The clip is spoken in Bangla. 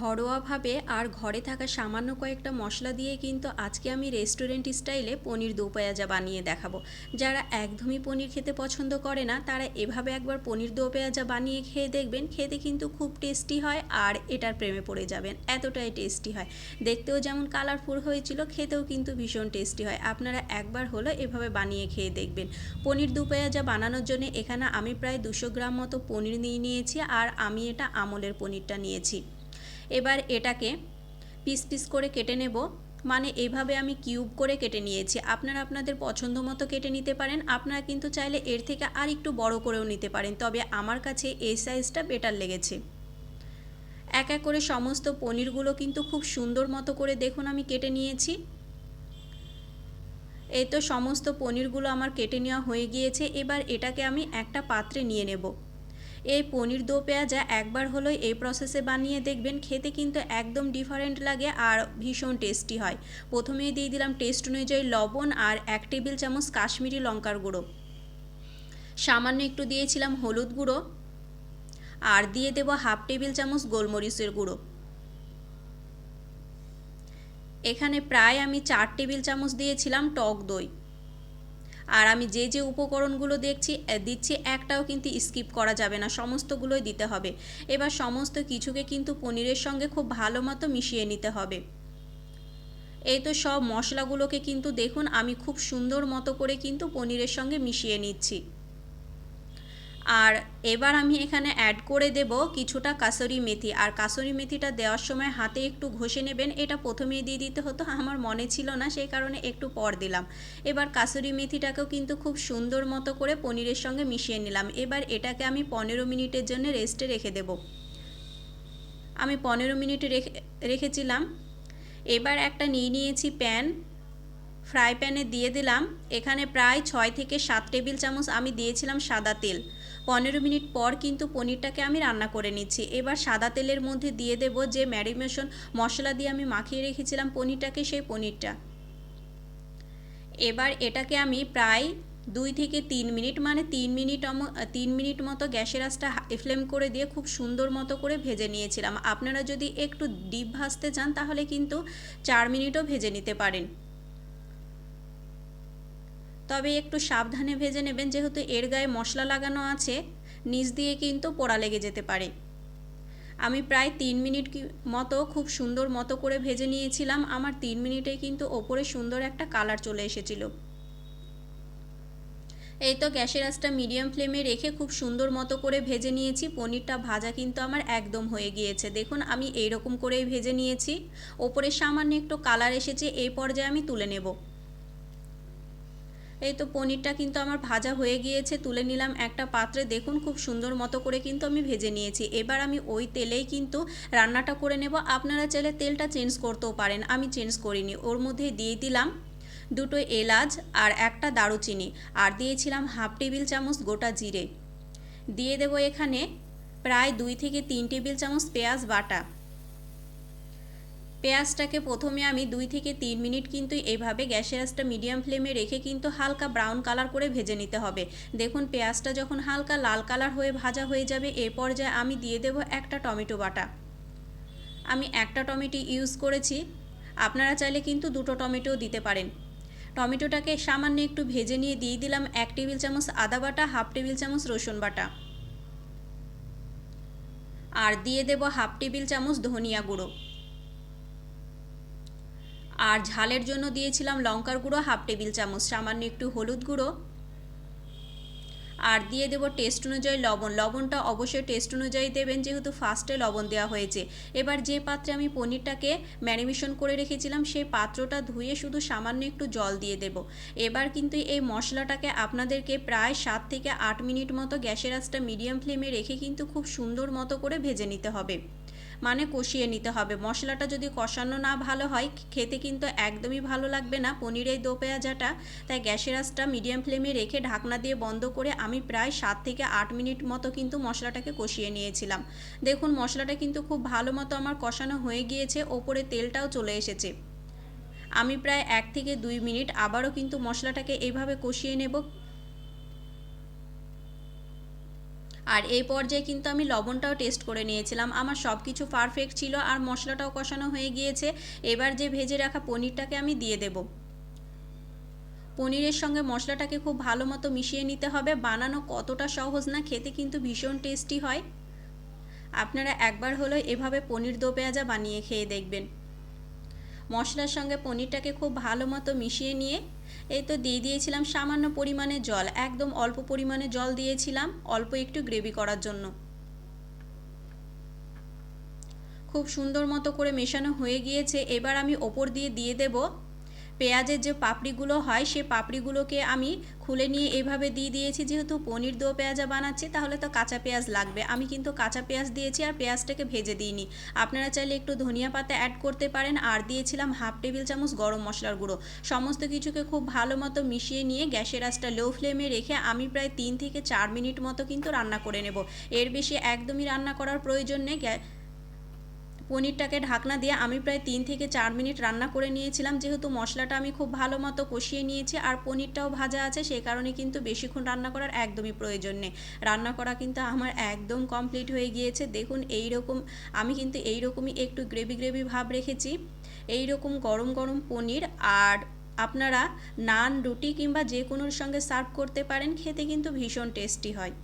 ঘরোয়াভাবে আর ঘরে থাকা সামান্য কয়েকটা মশলা দিয়ে কিন্তু আজকে আমি রেস্টুরেন্ট স্টাইলে পনির দো পেঁয়াজা বানিয়ে দেখাবো। যারা একদমই পনির খেতে পছন্দ করে না, তারা এভাবে একবার পনির দো পেঁয়াজা বানিয়ে খেয়ে দেখবেন, খেতে কিন্তু খুব টেস্টি হয় আর এটার প্রেমে পড়ে যাবেন, এতটাই টেস্টি হয়। দেখতেও যেমন কালারফুল হয়েছিল, খেতেও কিন্তু ভীষণ টেস্টি হয়। আপনারা একবার হলো এভাবে বানিয়ে খেয়ে দেখবেন। পনির দু পেঁয়াজা বানানোর জন্য এখানে আমি প্রায় দুশো গ্রাম মতো পনির নিয়ে নিয়েছি আর আমি এটা আমলের পনিরটা নিয়েছি। এবার এটাকে পিস পিস করে কেটে নেব। মানে এভাবে আমি কিউব করে কেটে নিয়েছি। আপনারা আপনাদের পছন্দ মতো কেটে নিতে পারেন। আপনারা কিন্তু চাইলে এর থেকে আর একটু বড় করেও নিতে পারেন। তবে আমার কাছে এই সাইজটা বেটার লেগেছে। এক এক করে সমস্ত পনিরগুলো কিন্তু খুব সুন্দর মতো করে দেখুন আমি কেটে নিয়েছি। এই তো সমস্ত পনিরগুলো আমার কেটে নেওয়া হয়ে গিয়েছে। এবার এটাকে আমি একটা পাত্রে নিয়ে নেব। এই পনির দো পেঁয়াজা একবার হলেও এই প্রসেসে বানিয়ে দেখবেন, খেতে কিন্তু একদম ডিফারেন্ট লাগে আর ভীষণ টেস্টি হয়। প্রথমেই দিয়ে দিলাম টেস্ট অনুযায়ী লবণ আর এক টেবিল চামচ কাশ্মীরি লঙ্কার গুঁড়ো। সামান্য একটু দিয়েছিলাম হলুদ গুঁড়ো আর দিয়ে দেব হাফ টেবিল চামচ গোলমরিচের গুঁড়ো। এখানে প্রায় আমি চার টেবিল চামচ দিয়েছিলাম টক দই। আর আমি যে যে উপকরণগুলো দেখছি দিচ্ছি, একটাও কিন্তু স্কিপ করা যাবে না। সমস্তগুলোই দিতে হবে। এবার সমস্ত কিছুকে কিন্তু পনিরের সঙ্গে খুব ভালো মতো মিশিয়ে নিতে হবে। এই তো সব মশলাগুলোকে কিন্তু দেখুন, আমি খুব সুন্দর মতো করে কিন্তু পনিরের সঙ্গে মিশিয়ে নিচ্ছি। আর এবার আমি এখানে অ্যাড করে দেব কিছুটা কাসরি মেথি। আর কাসরি মেথিটা দেওয়ার সময় হাতে একটু ঘষে নেবেন। এটা প্রথমেই দিয়ে দিতে হতো, আমার মনে ছিল না, সেই কারণে একটু পর দিলাম। এবার কাসরি মেথিটাকেও কিন্তু খুব সুন্দর মতো করে পনিরের সঙ্গে মিশিয়ে নিলাম। এবার এটাকে আমি পনেরো মিনিটের জন্য রেস্টে রেখে দেব। আমি পনেরো মিনিট রেখে, রেখেছিলাম। এবার একটা নিয়ে নিয়েছি প্যান ফ্রাই প্যানে দিয়ে দিলাম। এখানে প্রায় ছয় থেকে সাত টেবিল চামচ আমি দিয়েছিলাম সাদা তেল। পনেরো মিনিট পর কিন্তু পনিরটাকে আমি রান্না করে নিচ্ছি। এবার সাদা তেলের মধ্যে দিয়ে দেব যে ম্যারিনেশন মশলা দিয়ে আমি মাখিয়ে রেখেছিলাম পনিরটাকে, সেই পনিরটা। এবার এটাকে আমি প্রায় দুই থেকে তিন মিনিট মানে তিন মিনিট তিন মিনিট মতো গ্যাসের আঁচটা ফ্লেম করে দিয়ে খুব সুন্দর মতো করে ভেজে নিয়েছিলাম। আপনারা যদি একটু ডিপ ভাজতে চান, তাহলে কিন্তু চার মিনিটও ভেজে নিতে পারেন। তবে একটু সাবধানে ভেজে নেবেন, যেহেতু এর গায়ে মশলা লাগানো আছে, নিচ দিয়ে কিন্তু পোড়া লেগে যেতে পারে। আমি প্রায় তিন মিনিট মতো খুব সুন্দর মতো করে ভেজে নিয়েছিলাম, আমার তিন মিনিটে কিন্তু ওপরে সুন্দর একটা কালার চলে এসেছিল। এই তো গ্যাসের আঁচটা মিডিয়াম ফ্লেমে রেখে খুব সুন্দর মতো করে ভেজে নিয়েছি, পনিরটা ভাজা কিন্তু আমার একদম হয়ে গিয়েছে। দেখুন, আমি এই রকম করেই ভেজে নিয়েছি। ওপরে সামান্য একটু কালার এসেছে, এই পর্যায়ে আমি তুলে নেব। এই তো পনিরটা কিন্তু আমার ভাজা হয়ে গিয়েছে, তুলে নিলাম একটা পাত্রে। দেখুন খুব সুন্দর মতো করে কিন্তু আমি ভেজে নিয়েছি। এবার আমি ওই তেলেই কিন্তু রান্নাটা করে নেব। আপনারা চাইলে তেলটা চেঞ্জ করতেও পারেন, আমি চেঞ্জ করিনি। ওর মধ্যে দিয়ে দিলাম দুটো এলাচ আর একটা দারুচিনি আর দিয়েছিলাম হাফ টেবিল চামচ গোটা জিরে। দিয়ে দেব এখানে প্রায় দুই থেকে তিন টেবিল চামচ পেঁয়াজ বাটা। পেঁয়াজটাকে প্রথমে আমি দুই থেকে তিন মিনিট কিন্তু এইভাবে গ্যাসের আঁচটা মিডিয়াম ফ্লেমে রেখে কিন্তু হালকা ব্রাউন কালার করে ভেজে নিতে হবে। দেখুন, পেঁয়াজটা যখন হালকা লাল কালার হয়ে ভাজা হয়ে যাবে এ পর্যায়ে আমি দিয়ে দেব একটা টমেটো বাটা। আমি একটা টমেটো ইউজ করেছি। আপনারা চাইলে কিন্তু দুটো টমেটোও দিতে পারেন। টমেটোটাকে সামান্য একটু ভেজে নিয়ে দিয়ে দিলাম এক টেবিল চামচ আদা বাটা, হাফ টেবিল চামচ রসুন বাটা। আর দিয়ে দেব হাফ টেবিল চামচ ধনিয়া গুঁড়ো। আর ঝালের জন্য দিয়েছিলাম লঙ্কার গুঁড়ো, হাফ টেবিল চামচ, সামান্য একটু হলুদ গুঁড়ো। আর দিয়ে দেবো টেস্ট অনুযায়ী লবণ। লবণটা অবশ্যই টেস্ট অনুযায়ী দেবেন, যেহেতু ফার্স্টে লবণ দেওয়া হয়েছে। এবার যে পাত্রে আমি পনিরটাকে ম্যারিনেশন করে রেখেছিলাম, সেই পাত্রটা ধুয়ে শুধু সামান্য একটু জল দিয়ে দেব। এবার কিন্তু এই মশলাটাকে আপনাদেরকে প্রায় সাত থেকে আট মিনিট মতো গ্যাসের আঁচটা মিডিয়াম ফ্লেমে রেখে কিন্তু খুব সুন্দর মতো করে ভেজে নিতে হবে। মানে কষিয়ে নিতে হবে। মশলাটা যদি কষানো না ভালো হয়, খেতে কিন্তু একদমই ভালো লাগবে না। পনিরের দো পেঁয়াজাটা, তাই গ্যাসের আঁচটা মিডিয়াম ফ্লেমে রেখে ঢাকনা দিয়ে বন্ধ করে আমি প্রায় সাত থেকে আট মিনিট মতো কিন্তু মশলাটাকে কষিয়ে নিয়েছিলাম। দেখুন, মশলাটা কিন্তু খুব ভালো মতো আমার কষানো হয়ে গিয়েছে, ওপরে তেলটাও চলে এসেছে। আমি প্রায় এক থেকে দুই মিনিট আবারও কিন্তু মশলাটাকে এইভাবে কষিয়ে নেব। আর এই পর্যায়ে কিন্তু আমি লবণটাও টেস্ট করে নিয়েছিলাম। আমার সব কিছু পারফেক্ট ছিল আর মশলাটাও কষানো হয়ে গিয়েছে। এবার যে ভেজে রাখা পনিরটাকে আমি দিয়ে দেব। পনিরের সঙ্গে মশলাটাকে খুব ভালো মতো মিশিয়ে নিতে হবে। বানানো কতটা সহজ না খেতে কিন্তু ভীষণ টেস্টি হয়। আপনারা একবার হলো এভাবে পনির দো পেঁয়াজা বানিয়ে খেয়ে দেখবেন। মশলার সঙ্গে পনিরটাকে খুব ভালো মতো মিশিয়ে নিয়ে, এই তো দিয়ে দিয়েছিলাম সামান্য পরিমাণে জল, একদম অল্প পরিমাণে জল দিয়েছিলাম, অল্প একটু গ্রেভি করার জন্য। খুব সুন্দর মতো করে মেশানো হয়ে গিয়েছে, এবার আমি ওপর দিয়ে দিয়ে দেব পেঁয়াজের যে পাপড়িগুলো হয়, সে পাপড়িগুলোকে আমি খুলে নিয়ে এভাবে দিয়ে দিয়েছি। যেহেতু পনির দো পেঁয়াজা বানাচ্ছি, তাহলে তো কাঁচা পেঁয়াজ লাগবে। আমি কিন্তু কাঁচা পেঁয়াজ দিয়েছি আর পেঁয়াজটাকে ভেজে দিইনি। আপনারা চাইলে একটু ধনিয়া পাতা অ্যাড করতে পারেন। আর দিয়েছিলাম হাফ টেবিল চামচ গরম মশলার গুঁড়ো। সমস্ত কিছুকে খুব ভালো মতো মিশিয়ে নিয়ে গ্যাসের আঁচটা লো ফ্লেমে রেখে আমি প্রায় তিন থেকে চার মিনিট মতো কিন্তু রান্না করে নেব। এর বেশি একদমই রান্না করার প্রয়োজন নেই। পনিরটাকে ঢাকনা দিয়ে আমি প্রায় তিন থেকে চার মিনিট রান্না করে নিয়েছিলাম। যেহেতু মশলাটা আমি খুব ভালো মতো কষিয়ে নিয়েছি আর পনিরটাও ভাজা আছে সেই কারণে কিন্তু বেশিক্ষণ রান্না করার একদমই প্রয়োজন নেই। রান্না করা কিন্তু আমার একদম কমপ্লিট হয়ে গিয়েছে। দেখুন এই রকম আমি কিন্তু এই রকমই একটু গ্রেভি গ্রেভি ভাব রেখেছি। এই রকম গরম গরম পনির আর আপনারা নান, রুটি কিংবা যে কোনোর সঙ্গে সার্ভ করতে পারেন, খেতে কিন্তু ভীষণ টেস্টি হয়।